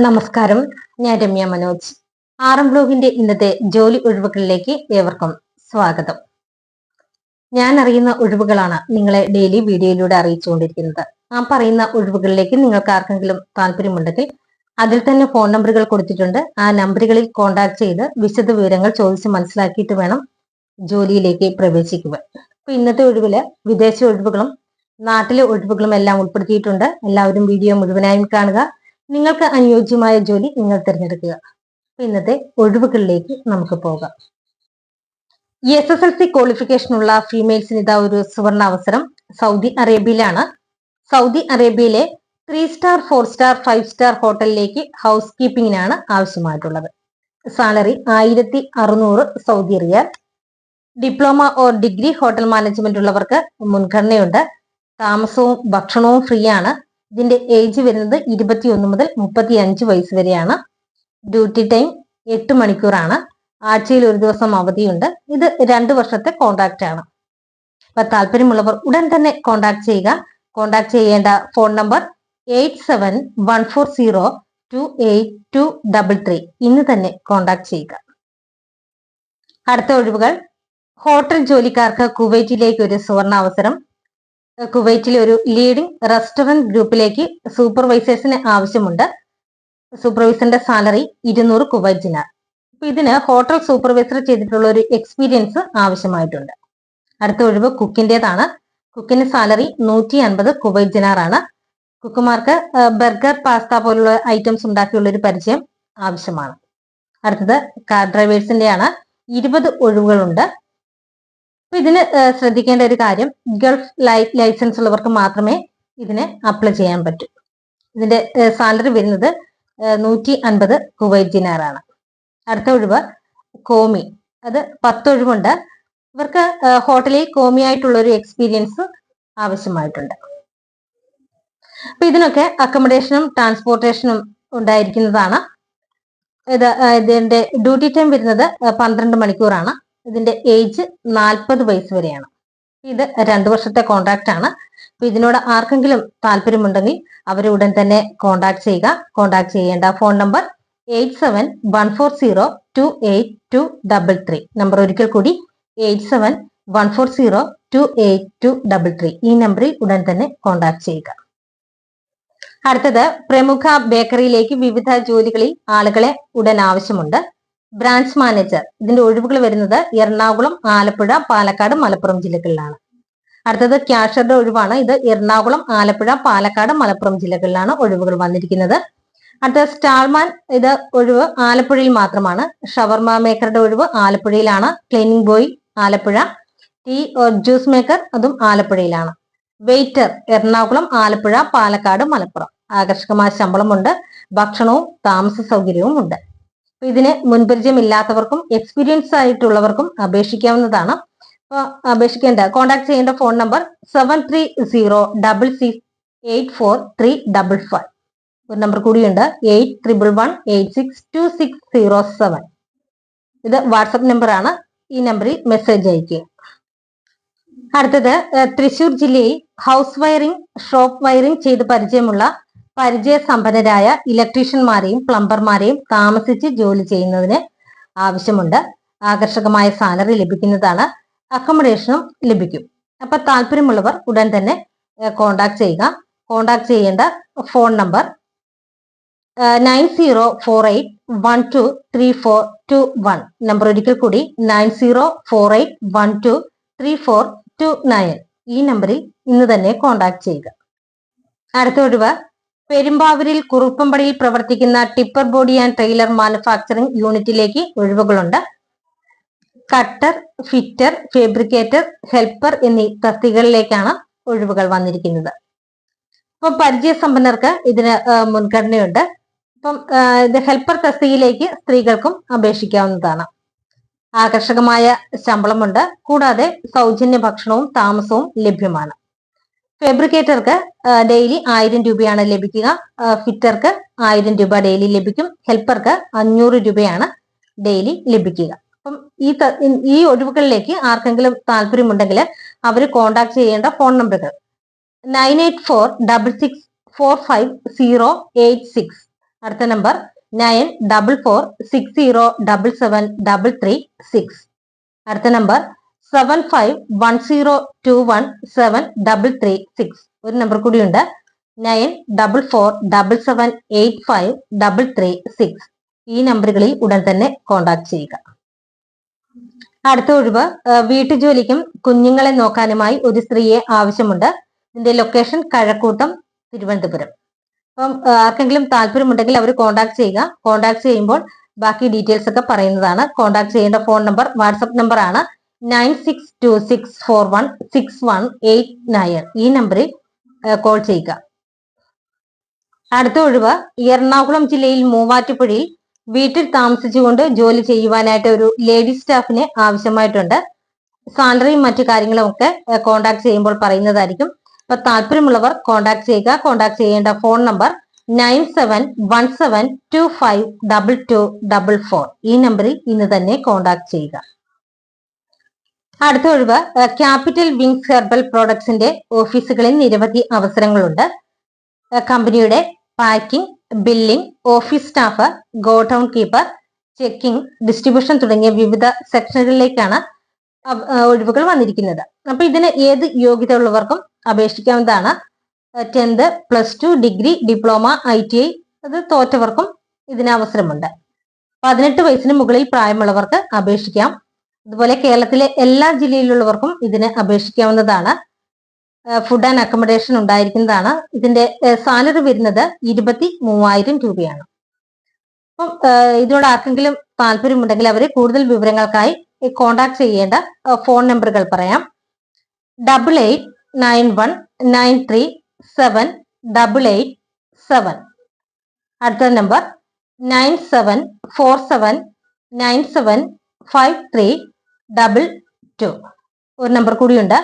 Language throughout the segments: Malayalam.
നമസ്കാരം. ഞാൻ രമ്യ മനോജ്. ആറം ബ്ലോഗിന്റെ ഇന്നത്തെ ജോലി ഒഴിവുകളിലേക്ക് ഏവർക്കും സ്വാഗതം. ഞാൻ അറിയുന്ന ഒഴിവുകളാണ് നിങ്ങളെ ഡെയിലി വീഡിയോയിലൂടെ അറിയിച്ചുകൊണ്ടിരിക്കുന്നത്. ആ പറയുന്ന ഒഴിവുകളിലേക്ക് നിങ്ങൾക്ക് ആർക്കെങ്കിലും താല്പര്യമുണ്ടെങ്കിൽ അതിൽ തന്നെ ഫോൺ നമ്പറുകൾ കൊടുത്തിട്ടുണ്ട്. ആ നമ്പറുകളിൽ കോൺടാക്ട് ചെയ്ത് വിശദ വിവരങ്ങൾ ചോദിച്ച് മനസ്സിലാക്കിയിട്ട് വേണം ജോലിയിലേക്ക് പ്രവേശിക്കുക അപ്പൊ ഇന്നത്തെ ഒഴിവിൽ വിദേശ ഒഴിവുകളും നാട്ടിലെ ഒഴിവുകളും എല്ലാം ഉൾപ്പെടുത്തിയിട്ടുണ്ട്. എല്ലാവരും വീഡിയോ മുഴുവനായും കാണുക. നിങ്ങൾക്ക് അനുയോജ്യമായ ജോലി നിങ്ങൾ തിരഞ്ഞെടുക്കുക. ഇന്നത്തെ ഒഴിവുകളിലേക്ക് നമുക്ക് പോകാം. എസ് എസ് എൽ സി ക്വാളിഫിക്കേഷനുള്ള ഫീമെയിൽസിന് ഇതാ ഒരു സുവർണ അവസരം സൗദി അറേബ്യയിലാണ്. സൗദി അറേബ്യയിലെ three star four star five star ഹോട്ടലിലേക്ക് ഹൗസ് കീപ്പിംഗിനാണ് ആവശ്യമായിട്ടുള്ളത്. സാലറി ആയിരത്തി അറുന്നൂറ് Saudi riyal. Diploma or degree hotel management ഉള്ളവർക്ക് മുൻഗണനയുണ്ട്. താമസവും ഭക്ഷണവും ഫ്രീ ആണ്. ഇതിന്റെ ഏജ് വരുന്നത് ഇരുപത്തിയൊന്ന് മുതൽ മുപ്പത്തി അഞ്ച് വയസ്സ് വരെയാണ്. ഡ്യൂട്ടി ടൈം എട്ട് മണിക്കൂറാണ്. ആഴ്ചയിൽ ഒരു ദിവസം അവധിയുണ്ട്. ഇത് രണ്ട് വർഷത്തെ കോണ്ടാക്ട് ആണ്. അപ്പൊ താല്പര്യമുള്ളവർ ഉടൻ തന്നെ കോണ്ടാക്ട് ചെയ്യുക. കോണ്ടാക്ട് ചെയ്യേണ്ട phone number eight seven one four zero two eight two double three. ഇന്ന് തന്നെ കോണ്ടാക്ട് ചെയ്യുക. അടുത്ത ഒഴിവുകൾ. ഹോട്ടൽ ജോലിക്കാർക്ക് കുവൈറ്റിലേക്ക് ഒരു സുവർണ അവസരം കുവൈറ്റിലെ ഒരു ലീഡിംഗ് റെസ്റ്റോറന്റ് ഗ്രൂപ്പിലേക്ക് സൂപ്പർവൈസേഴ്സിന് ആവശ്യമുണ്ട്. സൂപ്പർവൈസറിന്റെ സാലറി ഇരുന്നൂറ് കുവൈറ്റ് ദിനാർ അപ്പൊ ഇതിന് ഹോട്ടൽ സൂപ്പർവൈസർ ചെയ്തിട്ടുള്ള ഒരു എക്സ്പീരിയൻസ് ആവശ്യമായിട്ടുണ്ട്. അടുത്ത ഒഴിവ് കുക്കിന്റെതാണ് കുക്കിന് സാലറി നൂറ്റി അൻപത് കുവൈറ്റ് ജിനാറാണ് കുക്കുമാർക്ക് ബർഗർ പാസ്ത പോലുള്ള ഐറ്റംസ് ഉണ്ടാക്കിയുള്ള ഒരു പരിചയം ആവശ്യമാണ്. അടുത്തത് കാർ ഡ്രൈവേഴ്സിന്റെയാണ് ഇരുപത് ഒഴിവുകളുണ്ട്. അപ്പൊ ഇതിന് ശ്രദ്ധിക്കേണ്ട ഒരു കാര്യം ഗൾഫ് ലൈസൻസ് ഉള്ളവർക്ക് മാത്രമേ ഇതിന് അപ്ലൈ ചെയ്യാൻ പറ്റൂ. ഇതിന്റെ സാലറി വരുന്നത് നൂറ്റി അൻപത് കുവൈറ്റ് ദിനാറാണ്. അടുത്ത ഒഴിവ് കോമി. അത് പത്തൊഴിവുണ്ട് ഇവർക്ക് ഹോട്ടലിൽ കോമി ആയിട്ടുള്ള ഒരു എക്സ്പീരിയൻസ് ആവശ്യമായിട്ടുണ്ട്. അപ്പൊ ഇതിനൊക്കെ അക്കോമഡേഷനും ട്രാൻസ്പോർട്ടേഷനും ഉണ്ടായിരിക്കുന്നതാണ്. ഇത് ഇതിന്റെ ഡ്യൂട്ടി ടൈം വരുന്നത് പന്ത്രണ്ട് മണിക്കൂറാണ്. ഇതിന്റെ ഏജ് നാൽപ്പത് വയസ്സ് വരെയാണ്. ഇത് രണ്ടു വർഷത്തെ കോൺട്രാക്ട് ആണ്. അപ്പൊ ഇതിനോട് ആർക്കെങ്കിലും താല്പര്യമുണ്ടെങ്കിൽ അവരെ ഉടൻ തന്നെ കോൺടാക്ട് ചെയ്യുക. കോൺടാക്ട് ചെയ്യേണ്ട phone number eight seven one four zero two eight two double three number ഒരിക്കൽ കൂടി eight seven one four zero two eight two double three ഈ നമ്പറിൽ ഉടൻ തന്നെ കോൺടാക്ട് ചെയ്യുക. അടുത്തത് പ്രമുഖ ബേക്കറിയിലേക്ക് വിവിധ ജോലികളിൽ ആളുകളെ ഉടൻ ആവശ്യമുണ്ട്. ബ്രാഞ്ച് മാനേജർ ഇതിന്റെ ഒഴിവുകൾ വരുന്നത് എറണാകുളം ആലപ്പുഴ പാലക്കാട് മലപ്പുറം ജില്ലകളിലാണ്. അടുത്തത് ക്യാഷറുടെ ഒഴിവാണ്. ഇത് എറണാകുളം ആലപ്പുഴ പാലക്കാട് മലപ്പുറം ജില്ലകളിലാണ് ഒഴിവുകൾ വന്നിരിക്കുന്നത്. അടുത്ത സ്റ്റാൾമാൻ ഇത് ഒഴിവ് ആലപ്പുഴയിൽ മാത്രമാണ്. ഷവർമ മേക്കറുടെ ഒഴിവ് ആലപ്പുഴയിലാണ്. Cleaning boy Alappuzha. Tea juice maker അതും ആലപ്പുഴയിലാണ്. വെയിറ്റർ എറണാകുളം ആലപ്പുഴ പാലക്കാട് മലപ്പുറം. ആകർഷകമായ ശമ്പളമുണ്ട്. ഭക്ഷണവും താമസ സൗകര്യവും ഉണ്ട് ഇതിന് മുൻപരിചയമില്ലാത്തവർക്കും എക്സ്പീരിയൻസ് ആയിട്ടുള്ളവർക്കും അപേക്ഷിക്കാവുന്നതാണ്. അപ്പോൾ അപേക്ഷിക്കേണ്ട കോൺടാക്ട് ചെയ്യേണ്ട phone number seven three zero double six eight four three double five ഒരു നമ്പർ കൂടിയുണ്ട് eight triple one eight six two six zero seven ഇത് വാട്സപ്പ് നമ്പറാണ് ഈ നമ്പറിൽ മെസ്സേജ് അയക്കുക അടുത്തത് തൃശൂർ ജില്ലയിൽ ഹൗസ് വയറിംഗ് ഷോപ്പ് വയറിംഗ് ചെയ്ത് പരിചയമുള്ള പരിചയസമ്പന്നരായ ഇലക്ട്രീഷ്യന്മാരെയും പ്ലംബർമാരെയും താമസിച്ച് ജോലി ചെയ്യുന്നതിന് ആവശ്യമുണ്ട്. ആകർഷകമായ സാലറി ലഭിക്കുന്നതാണ്. അക്കോമഡേഷനും ലഭിക്കും. അപ്പൊ താല്പര്യമുള്ളവർ ഉടൻ തന്നെ കോണ്ടാക്ട് ചെയ്യുക. കോണ്ടാക്ട് ചെയ്യേണ്ട phone number nine zero four eight one two three four two one number ഒരിക്കൽ കൂടി nine zero four eight one two three four two nine ഈ നമ്പറിൽ ഇന്ന് തന്നെ കോണ്ടാക്ട് ചെയ്യുക. അടുത്ത ഒഴിവ് പെരുമ്പാവൂരിൽ കുറുപ്പമ്പടിയിൽ പ്രവർത്തിക്കുന്ന tipper body and trailer manufacturing യൂണിറ്റിലേക്ക് ഒഴിവുകളുണ്ട്. കട്ടർ ഫിറ്റർ ഫേബ്രിക്കേറ്റർ ഹെൽപ്പർ എന്നീ തസ്തികകളിലേക്കാണ് ഒഴിവുകൾ വന്നിരിക്കുന്നത്. അപ്പൊ പരിചയസമ്പന്നർക്ക് ഇതിന് മുൻഗണനയുണ്ട്. അപ്പം ഇത് ഹെൽപ്പർ തസ്തികയിലേക്ക് സ്ത്രീകൾക്കും അപേക്ഷിക്കാവുന്നതാണ്. ആകർഷകമായ ശമ്പളമുണ്ട്. കൂടാതെ സൗജന്യ ഭക്ഷണവും താമസവും ലഭ്യമാണ്. ഫാബ്രിക്കേറ്റർക്ക് ഡെയിലി ആയിരം രൂപയാണ് ലഭിക്കുക. ഫിറ്റർക്ക് ആയിരം രൂപ ഡെയിലി ലഭിക്കും. ഹെൽപ്പർക്ക് അഞ്ഞൂറ് രൂപയാണ് ഡെയിലി ലഭിക്കുക. അപ്പം ഈ ഈ ഒഴിവുകളിലേക്ക് ആർക്കെങ്കിലും താല്പര്യമുണ്ടെങ്കിൽ അവർ കോണ്ടാക്ട് ചെയ്യേണ്ട ഫോൺ നമ്പറുകൾ nine eight four double six four five zero eight six. അടുത്ത number nine double four six zero double seven double three six. അടുത്ത number seven five one zero two one seven double three six ഒരു നമ്പർ കൂടിയുണ്ട്. Nine double four double seven eight five double three six ഈ നമ്പറുകളിൽ ഉടൻ തന്നെ കോൺടാക്ട് ചെയ്യുക. അടുത്ത ഒഴിവ് വീട്ടുജോലിക്കും കുഞ്ഞുങ്ങളെ നോക്കാനുമായി ഒരു സ്ത്രീയെ ആവശ്യമുണ്ട്. ഇതിന്റെ ലൊക്കേഷൻ കഴക്കൂട്ടം തിരുവനന്തപുരം. അപ്പം ആർക്കെങ്കിലും താല്പര്യമുണ്ടെങ്കിൽ അവർ കോൺടാക്ട് ചെയ്യുക. കോൺടാക്ട് ചെയ്യുമ്പോൾ ബാക്കി ഡീറ്റെയിൽസ് ഒക്കെ പറയുന്നതാണ്. കോൺടാക്ട് ചെയ്യേണ്ട ഫോൺ നമ്പർ വാട്സപ്പ് നമ്പർ ആണ്. Nine six two six four one six one eight nine. ഈ നമ്പറിൽ കോൾ ചെയ്യുക. അടുത്ത ഒഴിവ് എറണാകുളം ജില്ലയിൽ മൂവാറ്റുപുഴയിൽ വീട്ടിൽ താമസിച്ചുകൊണ്ട് ജോലി ചെയ്യുവാനായിട്ട് ഒരു ലേഡി സ്റ്റാഫിനെ ആവശ്യമായിട്ടുണ്ട്. സാലറിയും മറ്റു കാര്യങ്ങളും ഒക്കെ കോൺടാക്ട് ചെയ്യുമ്പോൾ പറയുന്നതായിരിക്കും. അപ്പൊ താല്പര്യമുള്ളവർ കോൺടാക്ട് ചെയ്യുക. കോൺടാക്ട് ചെയ്യേണ്ട phone number nine seven one seven two five double two double four. ഈ നമ്പറിൽ ഇന്ന് തന്നെ കോൺടാക്ട് ചെയ്യുക. അടുത്ത ഒഴിവ് ക്യാപിറ്റൽ വിങ്സ് ഹെർബൽ പ്രോഡക്ട്സിന്റെ ഓഫീസുകളിൽ നിരവധി അവസരങ്ങളുണ്ട്. കമ്പനിയുടെ packing billing office staff godown keeper checking distribution തുടങ്ങിയ വിവിധ സെക്ഷനുകളിലേക്കാണ് ഒഴിവുകൾ വന്നിരിക്കുന്നത്. അപ്പൊ ഇതിന് ഏത് യോഗ്യത ഉള്ളവർക്കും അപേക്ഷിക്കാവുന്നതാണ് tenth plus two degree diploma I T I അത് തോറ്റവർക്കും ഇതിന് അവസരമുണ്ട്. പതിനെട്ട് വയസ്സിന് മുകളിൽ പ്രായമുള്ളവർക്ക് അപേക്ഷിക്കാം. അതുപോലെ കേരളത്തിലെ എല്ലാ ജില്ലയിലുള്ളവർക്കും ഇതിന് അപേക്ഷിക്കാവുന്നതാണ്. ഫുഡ് ആൻഡ് അക്കോമഡേഷൻ ഉണ്ടായിരിക്കുന്നതാണ്. ഇതിന്റെ സാലറി വരുന്നത് ഇരുപത്തി മൂവായിരം രൂപയാണ്. അപ്പം ഇതിനോട് ആർക്കെങ്കിലും താല്പര്യമുണ്ടെങ്കിൽ അവരെ കൂടുതൽ വിവരങ്ങൾക്കായി കോണ്ടാക്ട് ചെയ്യേണ്ട ഫോൺ നമ്പറുകൾ പറയാം. Double eight nine one nine three seven double eight seven അടുത്ത number nine seven four seven nine seven five three double two ഒരു നമ്പർ കൂടിയുണ്ട്.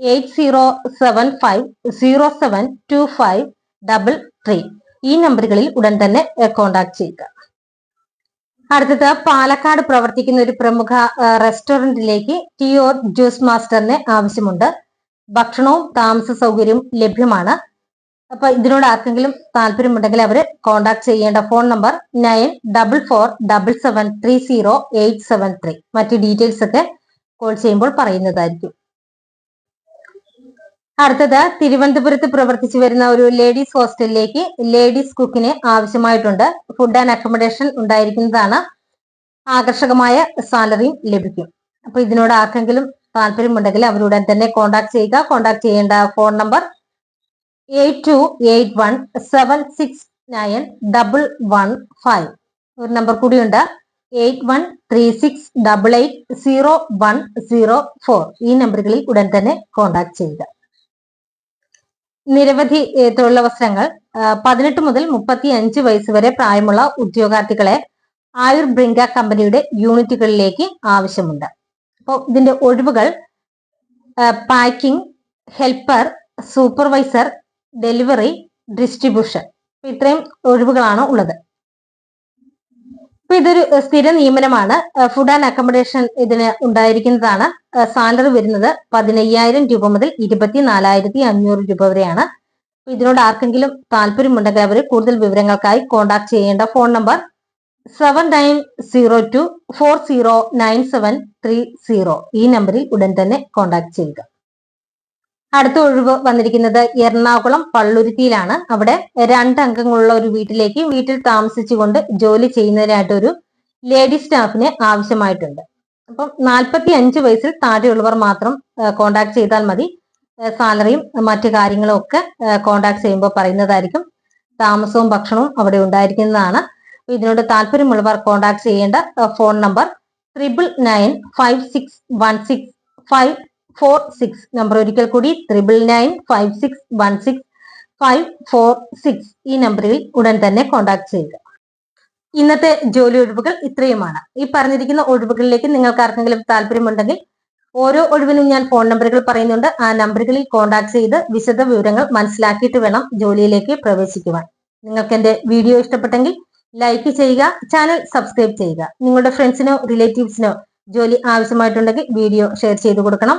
Eight zero seven five zero seven two five double three ഈ നമ്പറുകളിൽ ഉടൻ തന്നെ കോണ്ടാക്ട് ചെയ്യുക. അടുത്തത് പാലക്കാട് പ്രവർത്തിക്കുന്ന ഒരു പ്രമുഖ റെസ്റ്റോറന്റിലേക്ക് ഓർ ജ്യൂസ് മാസ്റ്ററിന് ആവശ്യമുണ്ട്. ഭക്ഷണവും താമസ സൗകര്യവും ലഭ്യമാണ്. അപ്പൊ ഇതിനോട് ആർക്കെങ്കിലും താല്പര്യമുണ്ടെങ്കിൽ അവർ കോൺടാക്ട് ചെയ്യേണ്ട phone number nine double four double seven three zero eight seven three മറ്റു ഡീറ്റെയിൽസ് ഒക്കെ കോൾ ചെയ്യുമ്പോൾ പറയുന്നതായിരിക്കും. അടുത്തത് തിരുവനന്തപുരത്ത് പ്രവർത്തിച്ചു വരുന്ന ഒരു ലേഡീസ് ഹോസ്റ്റലിലേക്ക് ലേഡീസ് കുക്കിന് ആവശ്യമായിട്ടുണ്ട്. ഫുഡ് ആൻഡ് അക്കോമഡേഷൻ ഉണ്ടായിരിക്കുന്നതാണ്. ആകർഷകമായ സാലറിയും ലഭിക്കും. അപ്പൊ ഇതിനോട് ആർക്കെങ്കിലും താല്പര്യമുണ്ടെങ്കിൽ അവരുടൻ തന്നെ കോൺടാക്ട് ചെയ്യുക. കോൺടാക്ട് ചെയ്യേണ്ട phone number eight two eight one seven six nine double one five ഒരു നമ്പർ കൂടിയുണ്ട്. Eight one three six double eight zero one zero four ഈ നമ്പറുകളിൽ ഉടൻ തന്നെ കോൺടാക്ട് ചെയ്യുക. നിരവധി തൊഴിലവസരങ്ങൾ. പതിനെട്ട് മുതൽ മുപ്പത്തി അഞ്ച് വയസ്സ് വരെ പ്രായമുള്ള ഉദ്യോഗാർത്ഥികളെ ആയുർ ബ്രിങ്ക കമ്പനിയുടെ യൂണിറ്റുകളിലേക്ക് ആവശ്യമുണ്ട്. അപ്പോൾ ഇതിന്റെ ഒഴിവുകൾ packing helper supervisor delivery distribution. ഇത്രയും ഒഴിവുകളാണ് ഉള്ളത്. അപ്പൊ ഇതൊരു സ്ഥിര നിയമനമാണ്. ഫുഡ് ആൻഡ് അക്കോമഡേഷൻ ഇതിന് ഉണ്ടായിരിക്കുന്നതാണ്. സാലറി വരുന്നത് പതിനയ്യായിരം രൂപ മുതൽ ഇരുപത്തി നാലായിരത്തി അഞ്ഞൂറ് രൂപ വരെയാണ്. ഇതിനോട് ആർക്കെങ്കിലും താല്പര്യമുണ്ടെങ്കിൽ അവർ കൂടുതൽ വിവരങ്ങൾക്കായി കോൺടാക്ട് ചെയ്യേണ്ട phone number seven nine zero two four zero nine seven three zero ഈ നമ്പറിൽ ഉടൻ തന്നെ കോൺടാക്ട് ചെയ്യുക. അടുത്ത ഒഴിവ് വന്നിരിക്കുന്നത് എറണാകുളം പള്ളുരുത്തിയിലാണ്. അവിടെ രണ്ട് അംഗങ്ങളുള്ള ഒരു വീട്ടിലേക്ക് വീട്ടിൽ താമസിച്ചുകൊണ്ട് ജോലി ചെയ്യുന്നതിനായിട്ട് ഒരു ലേഡി സ്റ്റാഫിന് ആവശ്യമായിട്ടുണ്ട്. അപ്പം നാൽപ്പത്തി അഞ്ച് വയസ്സിൽ താഴെയുള്ളവർ മാത്രം കോണ്ടാക്ട് ചെയ്താൽ മതി. സാലറിയും മറ്റു കാര്യങ്ങളും ഒക്കെ കോണ്ടാക്ട് ചെയ്യുമ്പോൾ പറയുന്നതായിരിക്കും. താമസവും ഭക്ഷണവും അവിടെ ഉണ്ടായിരിക്കുന്നതാണ്. ഇതിനോട് താല്പര്യമുള്ളവർ കോണ്ടാക്ട് ചെയ്യേണ്ട phone number triple nine five six one six five four six number ഒരിക്കൽ കൂടി. Triple nine five six one six five four six ഈ നമ്പറിൽ ഉടൻ തന്നെ കോൺടാക്ട് ചെയ്യുക. ഇന്നത്തെ ജോലി ഒഴിവുകൾ ഇത്രയുമാണ്. ഈ പറഞ്ഞിരിക്കുന്ന ഒഴിവുകളിലേക്ക് നിങ്ങൾക്ക് ആർക്കെങ്കിലും താല്പര്യമുണ്ടെങ്കിൽ ഓരോ ഒഴിവിനും ഞാൻ ഫോൺ നമ്പറുകൾ പറയുന്നുണ്ട്. ആ നമ്പറുകളിൽ കോൺടാക്ട് ചെയ്ത് വിശദ വിവരങ്ങൾ മനസ്സിലാക്കിയിട്ട് വേണം ജോലിയിലേക്ക് പ്രവേശിക്കുവാൻ. നിങ്ങൾക്ക് എന്റെ വീഡിയോ ഇഷ്ടപ്പെട്ടെങ്കിൽ ലൈക്ക് ചെയ്യുക ചാനൽ സബ്സ്ക്രൈബ് ചെയ്യുക. നിങ്ങളുടെ ഫ്രണ്ട്സിനോ റിലേറ്റീവ്സിനോ ജോലി ആവശ്യമായിട്ടുണ്ടെങ്കിൽ വീഡിയോ ഷെയർ ചെയ്തു കൊടുക്കണം.